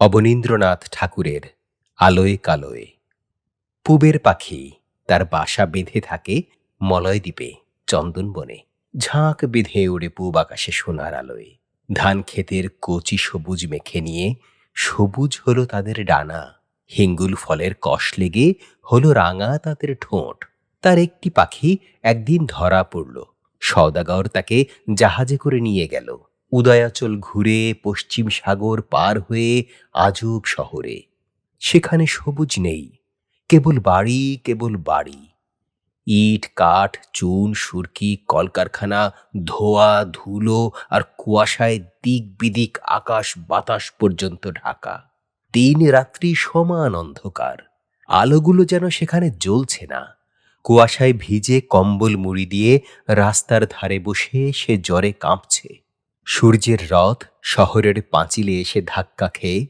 অবনীন্দ্রনাথ ঠাকুরের আলোয় কালোয়। পুবের পাখি তার বাসা বেঁধে থাকে মলয় দ্বীপে চন্দনবনে ঝাঁক বেঁধে উড়ে পূব আকাশে সোনার আলোয়। ধান ক্ষেতের কচি সবুজ মেখে নিয়ে সবুজ হলো তাদের ডানা। হিঙ্গুল ফলের কষ লেগে হলো রাঙা তাদের ঠোঁট। তার একটি পাখি একদিন ধরা পড়ল। সওদাগর তাকে জাহাজে করে নিয়ে গেল। উদয়াচল ঘুরে পশ্চিম সাগর পার হয়ে আজব শহরে। সেখানে সবুজ নেই, কেবল বাড়ি কেবল বাড়ি। ইট, কাঠ, চুন, সুরকি, কলকারখানা, ধোয়া, ধুলো আর কুয়াশায় দিক বিদিক আকাশ বাতাস পর্যন্ত ঢাকা। তিন রাত্রি সমান অন্ধকার, আলোগুলো যেন সেখানে জ্বলছে না। কুয়াশায় ভিজে কম্বল মুড়ি দিয়ে রাস্তার ধারে বসে সে জ্বরে কাঁপছে। সূর্যের রথ শহরের পাঁচিলে এসে ধাক্কা খেয়ে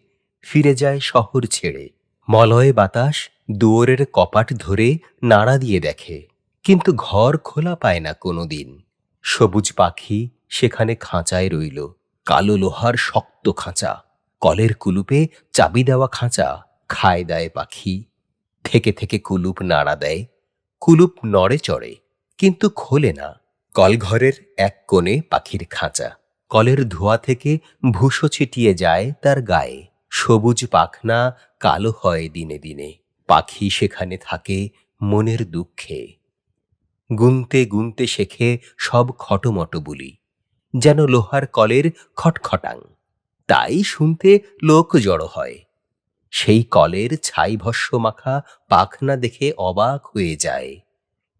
ফিরে যায় শহর ছেড়ে। মলয় বাতাস দুয়ারের কপাট ধরে নাড়া দিয়ে দেখে, কিন্তু ঘর খোলা পায় না কোনোদিন। সবুজ পাখি সেখানে খাঁচায় রইল, কালো লোহার শক্ত খাঁচা, কলের কুলুপে চাবি দেওয়া খাঁচা, খায় দেয় পাখি। থেকে থেকে কুলুপ নাড়া দেয়, কুলুপ নড়ে চড়ে, কিন্তু খোলে না। কলঘরের এক কোণে পাখির খাঁচা। কলের ধোয়া থেকে ভুসো ছিটিয়ে যায় তার গায়ে। সবুজ পাখনা কালো হয় দিনে দিনে। পাখি সেখানে থাকে মনের দুঃখে। গুনতে গুনতে শেখে সব খটোমটো বলি। যেন লোহার কলের খটখটাং। তাই শুনতে লোক জড়ো হয়। সেই কলের ছাই ভস্য মাখা পাখনা দেখে অবাক হয়ে যায়।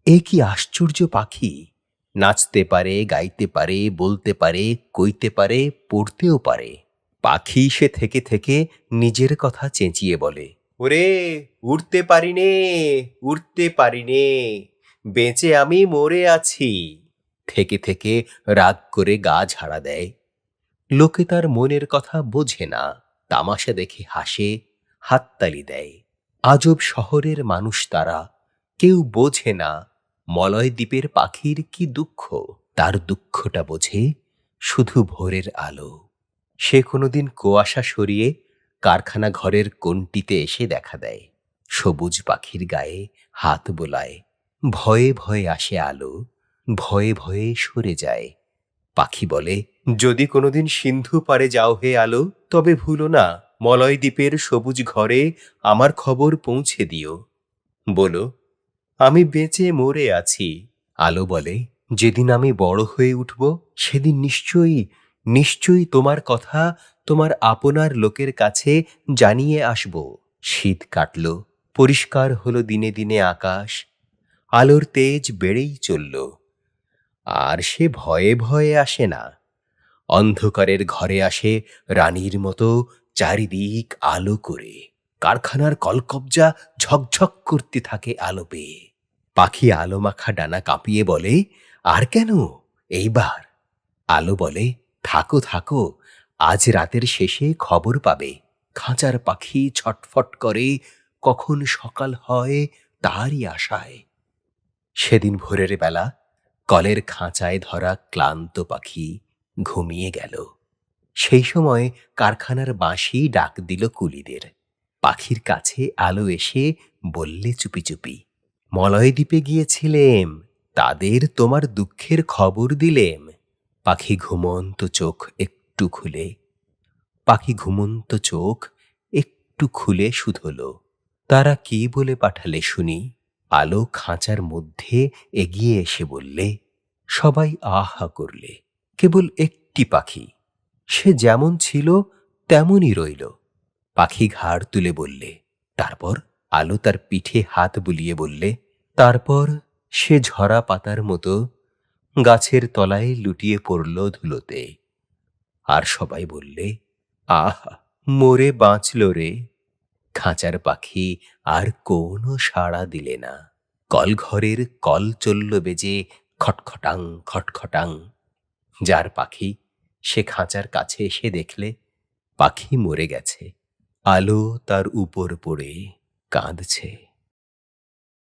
এ কি আশ্চর্য পাখি! নাচতে পারে, গাইতে পারে, বলতে পারে, কইতে পারে, পড়তেও পারে। পাখি সে থেকে থেকে নিজের কথা চেঁচিয়ে বলে, ওরে, উড়তে পারি নে উড়তে পারি নে বেঁচে আমি মরে আছি। থেকে থেকে রাগ করে গা ঝাড়া দেয়। লোকে তার মনের কথা বোঝে না, তামাশা দেখে হাসে, হাততালি দেয়। আজব শহরের মানুষ তারা, কেউ বোঝে না মলয় দ্বীপের পাখির কি দুঃখ? তার দুঃখটা বোঝে শুধু ভোরের আলো। সে কোনোদিন কুয়াশা সরিয়ে কারখানা ঘরের কোণটিতে এসে দেখা দেয়। সবুজ পাখির গায়ে হাত বোলায়। ভয়ে ভয়ে আসে আলো, ভয়ে ভয়ে সরে যায়। পাখি বলে, যদি কোনোদিন সিন্ধু পারে যাও হে আলো, তবে ভুলো না মলয় দ্বীপের সবুজ ঘরে আমার খবর পৌঁছে দিও। বলো আমি বেঁচে মরে আছি। আলো বলে, যেদিন আমি বড় হয়ে উঠব, সেদিন নিশ্চয়ই নিশ্চয়ই তোমার কথা তোমার আপনার লোকের কাছে জানিয়ে আসব। শীত কাটল, পরিষ্কার হলো দিনে দিনে আকাশ, আলোর তেজ বেড়েই চলল। আর সে ভয়ে ভয়ে আসে না। অন্ধকারের ঘরে আসে রানীর মতো চারিদিক আলো করে। কারখানার কলকবজা ঝকঝক করতে থাকে আলো পেয়ে। পাখি আলো মাখা ডানা কাঁপিয়ে বলে, আর কেন? এইবার। আলো বলে, থাকো থাকো, আজ রাতের শেষে খবর পাবে। খাঁচার পাখি ছটফট করে, কখন সকাল হয় তারই আশায়। সেদিন ভোরের বেলা কলের খাঁচায় ধরা ক্লান্ত পাখি ঘুমিয়ে গেল। সেই সময় কারখানার বাঁশি ডাক দিল কুলিদের। পাখির কাছে আলো এসে বললে চুপি চুপি মলয় দ্বীপে গিয়েছিলেম, তাদের তোমার দুঃখের খবর দিলেম। পাখি ঘুমন্ত চোখ একটু খুলে, পাখি ঘুমন্ত চোখ একটু খুলে শুধল। তারা কি বলে পাঠালে শুনি আলো খাঁচার মধ্যে এগিয়ে এসে বললে, সবাই আহা করলে, কেবল একটি পাখি, সে যেমন ছিল তেমনই রইল। পাখি ঘাড় তুলে বললে, তারপর আলো তার পিঠে হাত বুলিয়ে বললে, তারপর সে ঝরা পাতার মতো গাছের তলায় লুটিয়ে পড়ল ধুলোতে। আর সবাই বললে, আহ, মরে বাঁচল রে। খাঁচার পাখি আর কোনো সাড়া দিলে না। কলঘরের কল চলল বেজে খটখটাং খটখটাং। যার পাখি সে খাঁচার কাছে এসে দেখলে, পাখি মরে গেছে। আলো তার উপর পড়ে। કાંદ છે.